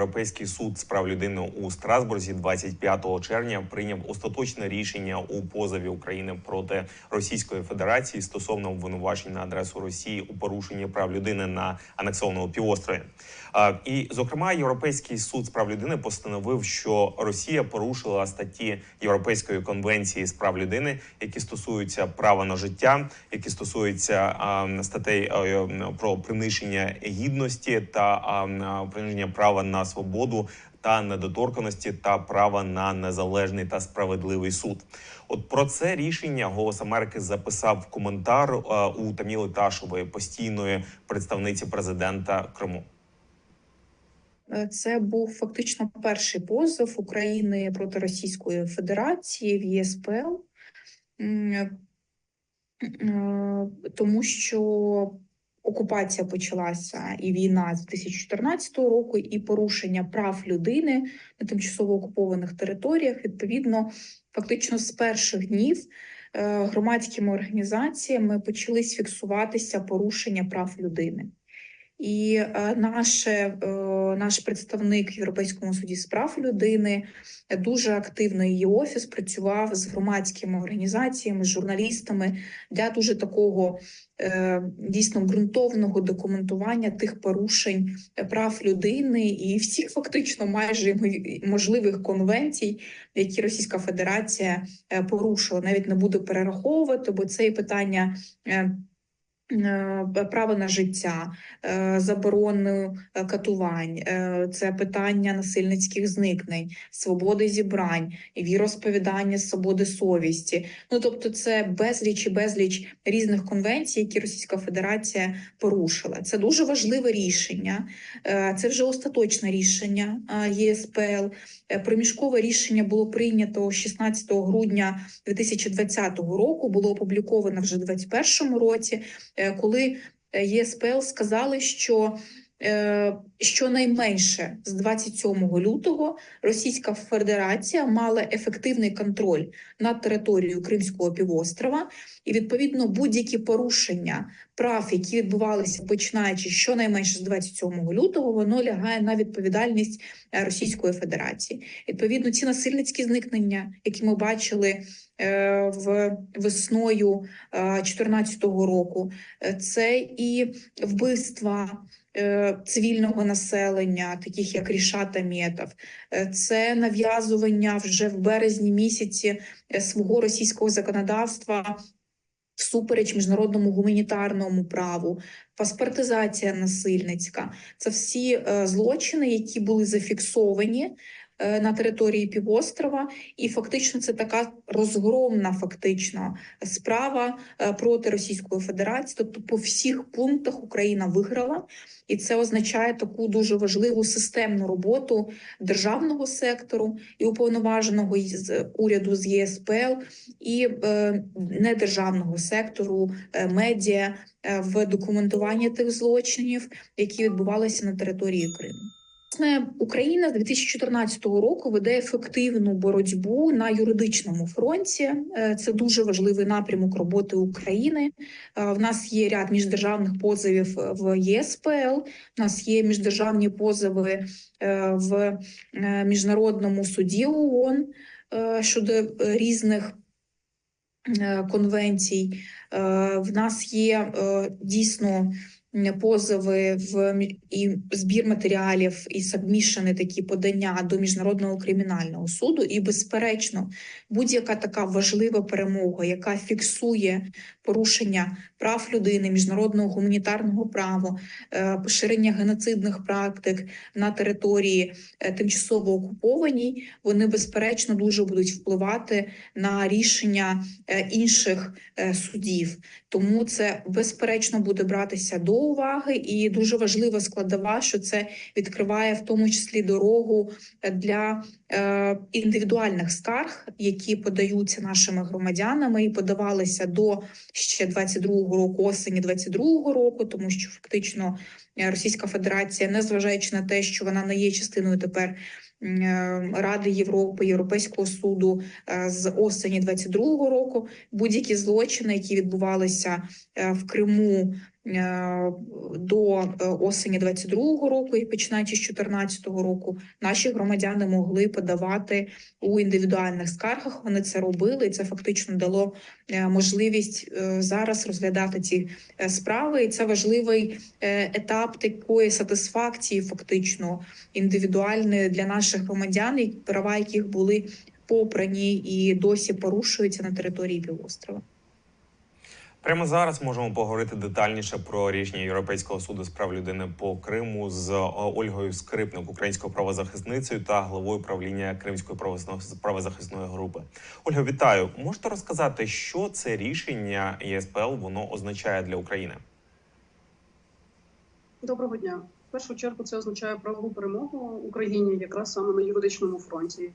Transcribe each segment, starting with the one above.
Європейський суд з прав людини у Страсбурзі 25 червня прийняв остаточне рішення у позові України проти Російської Федерації стосовно обвинувачень на адресу Росії у порушенні прав людини на анексованому півострові. І, зокрема, Європейський суд з прав людини постановив, що Росія порушила статті Європейської конвенції з прав людини, які стосуються права на життя, які стосуються статей про приниження гідності та приниження права на свободу та недоторканості та права на незалежний та справедливий суд. От про це рішення Голос Америки записав коментар у Таміли Ташової, постійної представниці президента Криму. Це був фактично перший позов України проти Російської Федерації в ЄСПЛ, е, тому що окупація почалася і війна з 2014 року, і порушення прав людини на тимчасово окупованих територіях. Відповідно, фактично з перших днів е, громадськими організаціями почались фіксуватися порушення прав людини. І е, наше, е, наш представник в Європейському суді з прав людини е, дуже активно її офіс працював з громадськими організаціями, з журналістами для дуже такого дійсно ґрунтовного документування тих порушень прав людини і всіх фактично майже можливих конвенцій, які Російська Федерація порушила. Навіть не буду перераховувати, бо це питання. Е, Право на життя, е, заборону е, катувань, це питання насильницьких зникнень, свободи зібрань, віросповідання, свободи совісті. Ну тобто, це безліч і безліч різних конвенцій, які Російська Федерація порушила. Це дуже важливе рішення. Це вже остаточне рішення ЄСПЛ. Проміжкове рішення було прийнято 16 грудня 2020 року. Було опубліковано вже у 2021 році, коли е, ЄСПЛ сказали, що е, щонайменше з 27 лютого Російська Федерація мала ефективний контроль над територією Кримського півострова, і відповідно будь-які порушення прав, які відбувалися починаючи щонайменше з 27 лютого, воно лягає на відповідальність е, Російської Федерації. Відповідно, ці насильницькі зникнення, які ми бачили е, в весною 2014 року, е, це і вбивства е, цивільного населення, таких як Рішата Аметов, Е, це нав'язування вже в березні місяці е, свого російського законодавства всупереч міжнародному гуманітарному праву, паспортизація насильницька. Це всі е, злочини, які були зафіксовані е, на території півострова, і фактично це така розгромна фактично справа е, проти Російської Федерації. Тобто, по всіх пунктах Україна виграла, і це означає таку дуже важливу системну роботу державного сектору і уповноваженого з уряду з ЄСПЛ і е, недержавного сектору е, медіа е, в документуванні тих злочинів, які відбувалися на території Криму. Власне, Україна з 2014 року веде ефективну боротьбу на юридичному фронті. Е, Це дуже важливий напрямок роботи України. Е, В нас є ряд міждержавних позовів в ЄСПЛ. У нас є міждержавні позови е, в міжнародному суді ООН щодо різних конвенцій. В нас є дійсно позови в і збір матеріалів, і сабмішени такі подання до міжнародного кримінального суду. І, безперечно, будь-яка така важлива перемога, яка фіксує порушення прав людини, міжнародного гуманітарного права, е, поширення геноцидних практик на території е, тимчасово окупованій, вони безперечно дуже будуть впливати на рішення е, інших судів. Тому це безперечно буде братися до уваги, і дуже важлива складова, що це відкриває в тому числі дорогу е, для е, індивідуальних скарг, які подаються нашими громадянами. І подавалися до ще 22-го року, осені 22-го року, тому що фактично е, Російська Федерація, незважаючи на те, що вона не є частиною тепер Ради Європи, Європейського суду з осені 22-го року, будь-які злочини, які відбувалися в Криму до е, осені 22-го року і починаючи з 14-го року, наші громадяни могли подавати у індивідуальних скаргах. Вони це робили, і це фактично дало е, можливість е, зараз розглядати ці е, справи. І це важливий е, етап такої сатисфакції, фактично індивідуальної для наших громадян, і права яких були попрані і досі порушуються на території півострова. Прямо зараз можемо поговорити детальніше про рішення Європейського суду з прав людини по Криму з е, Ольгою Скрипник, українською правозахисницею та главою правління Кримської правозахис- правозахисної групи. Ольга, вітаю. Можете розказати, що це рішення ЄСПЛ воно означає для України? Доброго дня. В першу чергу це означає правову перемогу Україні якраз саме на юридичному фронті.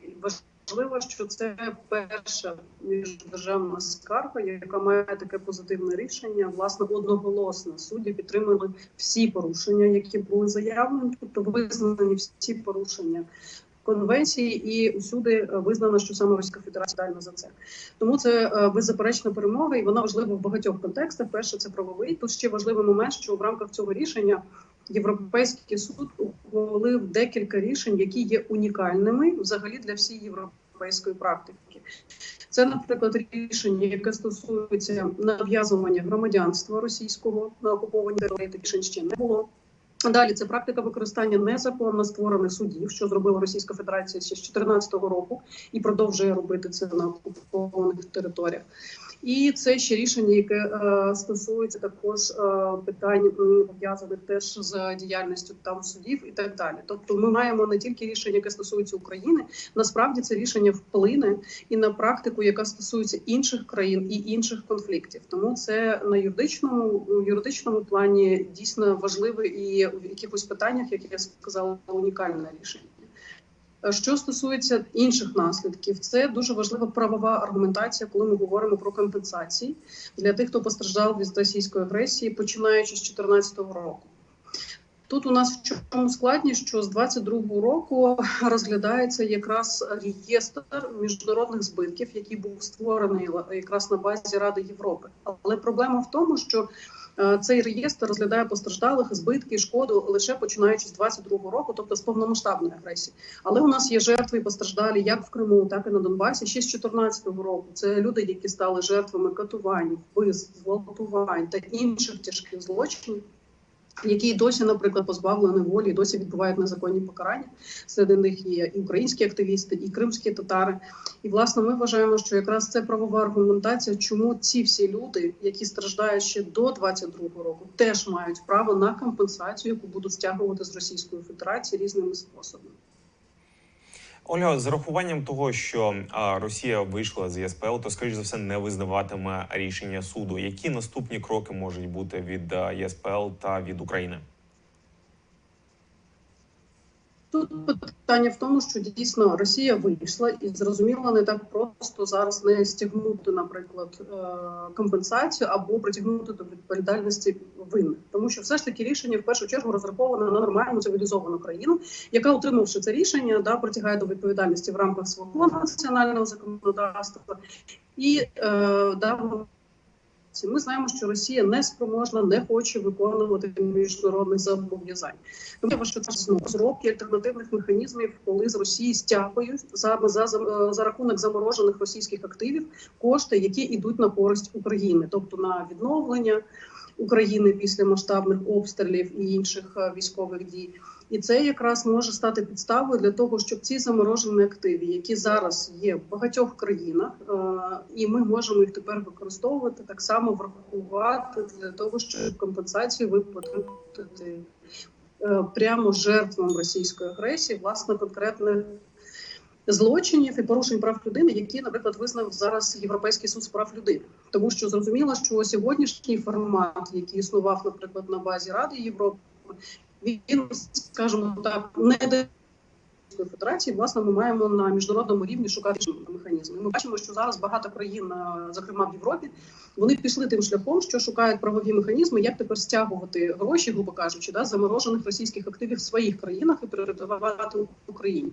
І Важливо, що це перша міждержавна скарга, яка має таке позитивне рішення. Власне, одноголосно судді підтримали всі порушення, які були заявлені, тобто визнані всі порушення. Конвенції і усюди е, визнано, що саме Російська Федерація дальна за це. Тому це е, беззаперечна перемога, і вона важлива в багатьох контекстах. Перше, це правовий. Тут ще важливий момент, що в рамках цього рішення Європейський суд ухвалив декілька рішень, які є унікальними взагалі для всієї європейської практики. Це, наприклад, рішення, яке стосується нав'язування громадянства російського на окупованій території, рішень ще не було. Далі це практика використання незаконно створених судів, що зробила Російська Федерація ще з 2014 року і продовжує робити це на окупованих територіях. І це ще рішення, яке е, стосується також е, питань пов'язаних теж з діяльністю там судів і так далі. Тобто, ми маємо не тільки рішення, яке стосується України, насправді це рішення вплине і на практику, яка стосується інших країн і інших конфліктів. Тому це на юридичному юридичному плані дійсно важливе і в якихось питаннях, як я сказала, унікальне рішення. Що стосується інших наслідків, це дуже важлива правова аргументація, коли ми говоримо про компенсації для тих, хто постраждав від російської агресії, починаючи з 2014 року. Тут у нас в чому складність, що з 22-го року розглядається якраз реєстр міжнародних збитків, який був створений якраз на базі Ради Європи. Але проблема в тому, що цей реєстр розглядає постраждалих збитки, шкоду лише починаючи з 22-го року, тобто з повномасштабної агресії. Але у нас є жертви і постраждалі як в Криму, так і на Донбасі. Ще з 14-го року. Це люди, які стали жертвами катувань, вбивств, зґвалтувань та інших тяжких злочинів. Які досі, наприклад, позбавлені волі, досі відбувають незаконні покарання. Серед них є і українські активісти, і кримські татари. І власне ми вважаємо, що якраз це правова аргументація, чому ці всі люди, які страждають ще до 22-го року, теж мають право на компенсацію, яку будуть стягувати з Російської Федерації різними способами. Ольга, з рахуванням того, що Росія вийшла з ЄСПЛ, то скоріш за все не визнаватиме рішення суду. Які наступні кроки можуть бути від ЄСПЛ та від України? Тут питання в тому, що дійсно Росія вийшла і зрозуміло, не так просто зараз не стягнути, наприклад, е, компенсацію або притягнути до відповідальності винних, тому що все ж таки рішення в першу чергу розраховане на нормальну цивілізовану країну, яка отримавши це рішення, да притягає до відповідальності в рамках свого національного законодавства і е, да, ми знаємо, що Росія не спроможна, не хоче виконувати міжнародних зобов'язань. Тому що це розробки альтернативних механізмів, коли з Росії стягують за, за, за, за рахунок заморожених російських активів кошти, які йдуть на користь України, тобто на відновлення України після масштабних обстрілів і інших е, військових дій. І це якраз може стати підставою для того, щоб ці заморожені активи, які зараз є в багатьох країнах, е, і ми можемо їх тепер використовувати так само врахувати для того, щоб компенсацію виплатити е, прямо жертвам російської агресії, власне, конкретних злочинів і порушень прав людини, які, наприклад, визнав зараз Європейський суд з прав людини, тому що зрозуміло, що сьогоднішній формат, який існував, наприклад, на базі Ради Європи, він, скажімо так, не де Федерації, власне, ми маємо на міжнародному рівні шукати механізми. Ми бачимо, що зараз багато країн, зокрема в Європі, вони пішли тим шляхом, що шукають правові механізми, як тепер стягувати гроші, грубо кажучи, да, заморожених російських активів в своїх країнах і передавати Україні.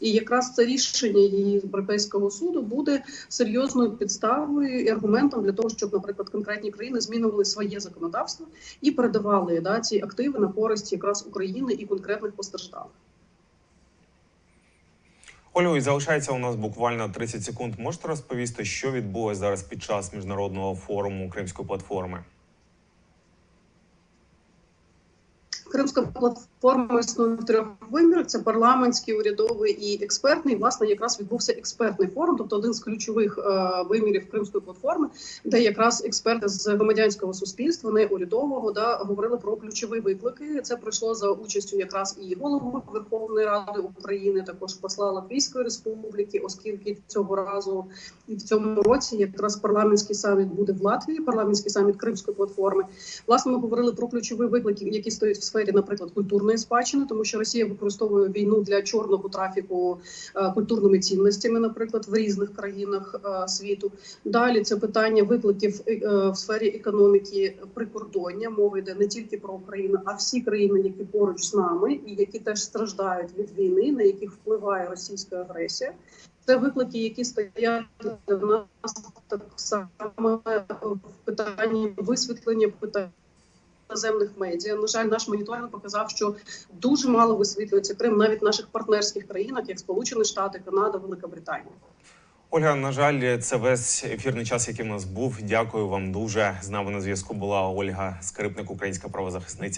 І якраз це рішення її Європейського суду буде серйозною підставою і аргументом для того, щоб, наприклад, конкретні країни змінювали своє законодавство і передавали да, ці активи на користь якраз України і конкретних постраждалих. Олю, і залишається у нас буквально 30 секунд. Можете розповісти, що відбулося зараз під час міжнародного форуму Кримської платформи? Кримська платформа існує в трьох вимірах: це парламентський, урядовий і експертний. Власне, якраз відбувся експертний форум, тобто один з ключових е, вимірів Кримської платформи, де якраз експерти з громадянського суспільства, не урядового, да говорили про ключові виклики. Це пройшло за участю якраз і голови Верховної Ради України, також посла Латвійської Республіки, оскільки цього разу і в цьому році якраз парламентський саміт буде в Латвії, парламентський саміт Кримської платформи. Власне, ми говорили про ключові виклики, які стоять в сфері, наприклад, культурної спадщини, тому що Росія використовує війну для чорного трафіку е, культурними цінностями, наприклад, в різних країнах е, світу. Далі це питання викликів е, в сфері економіки прикордоння. Мова йде не тільки про Україну, а всі країни, які поруч з нами, і які теж страждають від війни, на яких впливає російська агресія. Це виклики, які стоять для нас так само в питанні висвітлення питань наземних медіа. На жаль, наш моніторинг показав, що дуже мало висвітлюється Крим навіть в наших партнерських країнах, як Сполучені Штати, Канада, Велика Британія. Ольга, на жаль, це весь ефірний час, який в нас був. Дякую вам дуже. З нами на зв'язку була Ольга Скрипник, українська правозахисниця.